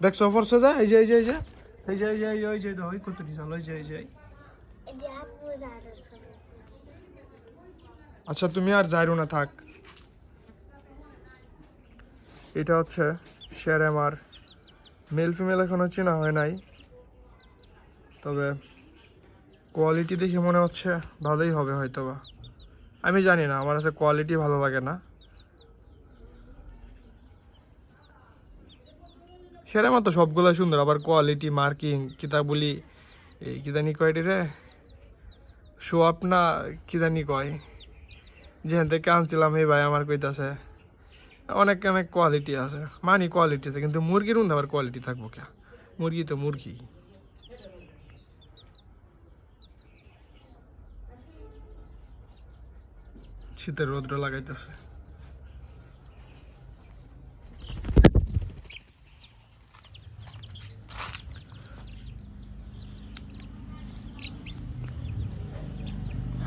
দেখছ ফরসে যা এই যে এই যে এই যে এই যে এই যে এই যে, ওই কত দিছাল ওই যে এই যে আচ্ছা তুমি আর যাইরো না থাক। এটা হচ্ছে শের আমার মেল ফিমেল এখনও চেনা হয় নাই। তবে কোয়ালিটি দেখে মনে হচ্ছে ভালোই হবে হয়তো বা আমি জানি না আমার কাছে কোয়ালিটি ভালো লাগে না। সেরা মতো সবগুলাই সুন্দর। আবার কোয়ালিটি মার্কিং কিতা বলি এই কিদানি কয়টি রে শো আপ না কিদানি কয়? যেখান থেকে আনছিলাম, এই ভাই আমার কইতাছে, অনেক অনেক কোয়ালিটি আছে। মানি কোয়ালিটি আছে, কিন্তু মুরগির মধ্যে আবার কোয়ালিটি থাকব কে? মুরগি তো মুরগি। শীতের রৌদ্র লাগাইতেছে।